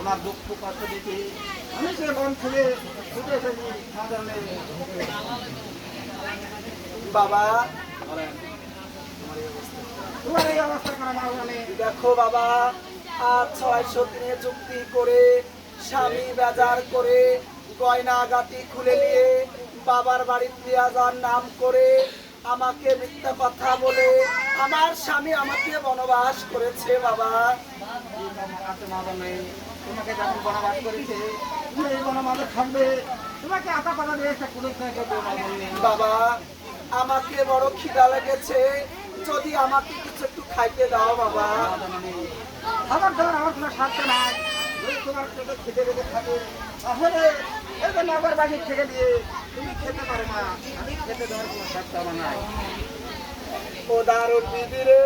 তোমার দুঃখ কষ্ট দেখি আমি সে থেকে ছুটে এসেছি বাবা তোমার এই অবস্থা করে মা দেখো বাবা আর ছয়শো দিনে চুক্তি করে স্বামী বাজার করে গয়না গাটি খুলে নিয়ে বাবার বাড়িতে আজার নাম করে আমাকে মিথ্যা কথা বলে আমার স্বামী আমাকে বনবাস করেছে বাবা। তোমাকে যখন বনবাস করেছে এই বনবাসে থাকবে। তোমাকে আতা পাতা দিয়ে একটা মা জননী বাবা আমাকে বড় খিদা লেগেছে। যদি আমাকে কিছু একটু খাইতে দাও বাবা। খাবার দাবার আমার কোনো স্বার্থ নাই। যদি তোমার পেটে খেতে লেগে থাকে তাহলে এই যে নগর বাড়ির থেকে দিয়ে তুমি খেতে পারো মা আমি খেতে দেওয়ার কোনো স্বার্থ আমার নাই। ও দারুণ দিদি রে।